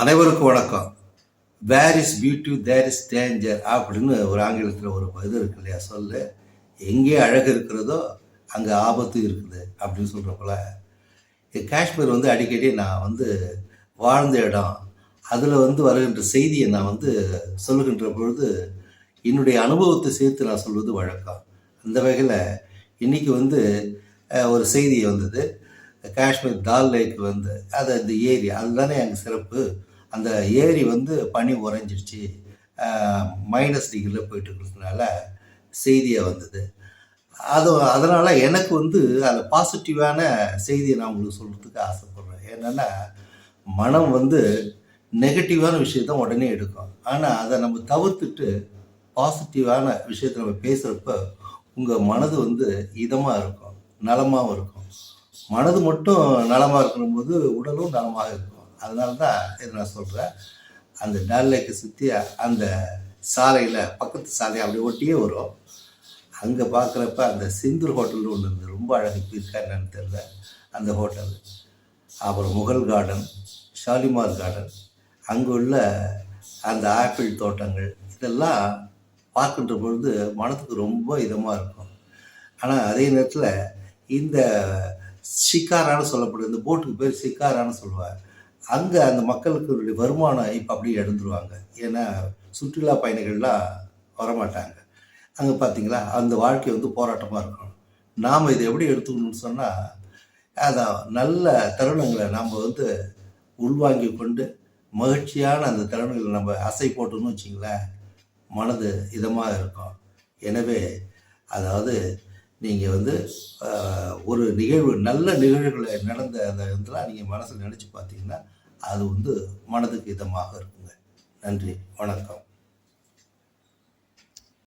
அனைவருக்கும் வணக்கம். Where is beauty there is danger அப்படின்னு ஒரு ஆங்கிலத்தில் ஒரு இது இருக்கு இல்லையா? சொல்லு. எங்கே அழகு இருக்கிறதோ அங்கே ஆபத்து இருக்குது அப்படின்னு சொல்கிறப்பல காஷ்மீர் வந்து அடிக்கடி நான் வந்து வாழ்ந்த இடம். அதில் வந்து வருகின்ற செய்தியை நான் வந்து சொல்லுகின்ற பொழுது என்னுடைய அனுபவத்தை சேர்த்து நான் சொல்வது வழக்கம். அந்த வகையில் இன்றைக்கி வந்து ஒரு செய்தி வந்தது. காஷ்மீர் தால் லேக் வந்து அது அந்த ஏரி அதுதானே அங்கே சிறப்பு. அந்த ஏரி வந்து பனி உறைஞ்சிருச்சு. மைனஸ் டிகிரியில் போயிட்டு இருக்கிறதுனால செய்தியாக வந்தது. அது அதனால் எனக்கு வந்து அதில் பாசிட்டிவான செய்தியை நான் உங்களுக்கு சொல்கிறதுக்கு ஆசைப்பட்றேன். என்னென்னா மனம் வந்து நெகட்டிவான விஷயத்த உடனே எடுக்கும். ஆனால் அதை நம்ம தவிர்த்துட்டு பாசிட்டிவான விஷயத்தை நம்ம பேசுகிறப்ப உங்கள் மனது வந்து இதமாக இருக்கும் நலமாகவும் இருக்கும். மனது மட்டும் நலமாக இருக்கும் போது உடலும் நலமாக இருக்கும். அதனால தான் இதை நான் சொல்கிறேன் அந்த டால் லேக்கை சுற்றி அந்த சாலையில் பக்கத்து சாலை அப்படி ஒட்டியே வரும். அங்கே பார்க்குறப்ப அந்த சிந்தூர் ஹோட்டல்னு ஒன்று இருந்தது ரொம்ப அழகு இருக்கா என்னன்னு தெரியல. அந்த ஹோட்டல். அப்புறம் முகல் கார்டன் ஷாலிமார் கார்டன். அங்கே உள்ள அந்த ஆப்பிள் தோட்டங்கள் இதெல்லாம் பார்க்கின்ற பொழுது மனதுக்கு ரொம்ப இதமாக இருக்கும். ஆனால் அதே நேரத்தில் இந்த ஷிக்காரான்னு சொல்லப்படுது. இந்த போட்டுக்கு பேர் சிக்காரான்னு சொல்லுவாங்க. அங்கே அந்த மக்களுக்கு வருமானம் இப்போ அப்படியே எழுந்துருவாங்க ஏன்னா சுற்றுலா பயணிகள்லாம் வரமாட்டாங்க. அங்கே பார்த்தீங்களா அந்த வாழ்க்கை வந்து போராட்டமாக இருக்கும் நாம் இதை எப்படி எடுத்துக்கணும்னு சொன்னால் அதான் நல்ல தருணங்களை நாம் வந்து உள்வாங்கி கொண்டு மகிழ்ச்சியான அந்த தருணங்களை நம்ம அசை போட்டோம்னு வச்சிங்களேன் மனது இதமாக இருக்கும். எனவே அதாவது நீங்கள் வந்து ஒரு நிகழ்வு நல்ல நிகழ்வுகளை நடந்த அந்த இதெல்லாம் நீங்கள் மனசில் நினச்சி பார்த்தீங்கன்னா அது வந்து மனதுக்கு இதமாக இருக்குங்க. நன்றி. வணக்கம்.